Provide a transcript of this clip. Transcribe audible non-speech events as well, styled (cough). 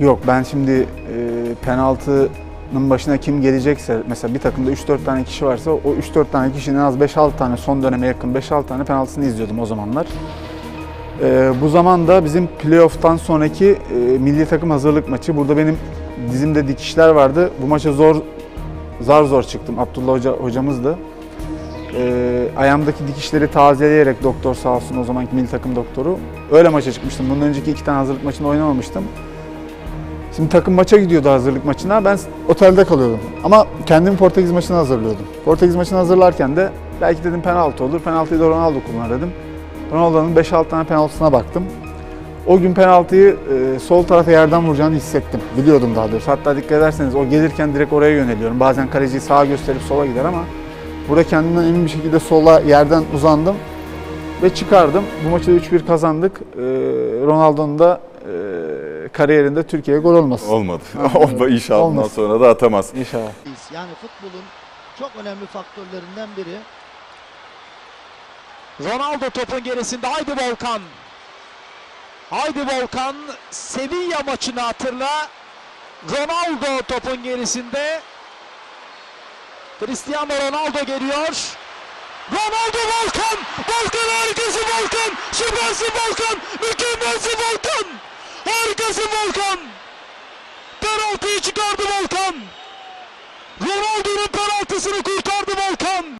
Yok ben şimdi e, penaltının başına kim gelecekse mesela bir takımda 3-4 tane kişi varsa o 3-4 tane kişinin az 5-6 tane son döneme yakın 5-6 tane penaltısını izliyordum o zamanlar. E, bu zaman da bizim playoff'tan sonraki e, milli takım hazırlık maçı. Burada benim dizimde dikişler vardı. Bu maça zor zar zor çıktım. Abdullah Hoca hocamızdı. E, ayağımdaki dikişleri tazeleyerek doktor sağ olsun o zamanki milli takım doktoru. Öyle maça çıkmıştım. Bundan önceki iki tane hazırlık maçında oynamamıştım. Şimdi takım maça gidiyordu hazırlık maçına. Ben otelde kalıyordum. Ama kendimi Portekiz maçına hazırlıyordum. Portekiz maçını hazırlarken de belki dedim penaltı olur. Penaltıyı da Ronaldo kullanır dedim. Ronaldo'nun 5-6 tane penaltısına baktım. O gün penaltıyı e, sol tarafa yerden vuracağını hissettim. Biliyordum daha doğrusu. Hatta dikkat ederseniz o gelirken direkt oraya yöneliyorum. Bazen kaleciyi sağa gösterip sola gider ama burada kendimden emin bir şekilde sola yerden uzandım ve çıkardım. Bu maçı da 3-1 kazandık. E, Ronaldo'nun da kariyerinde Türkiye'ye gol olmasın. Olmadı. Olmadı. (laughs) O İnşallah Olmasın. sonra da atamaz. İnşallah. Yani futbolun çok önemli faktörlerinden biri Ronaldo topun gerisinde. Haydi Volkan. Haydi Volkan. Sevilla maçını hatırla. Ronaldo topun gerisinde. Cristiano Ronaldo geliyor. Ronaldo Volkan. Volkan harikası Volkan. Süpersin Volkan. Mükemmelsin Nasıl bir?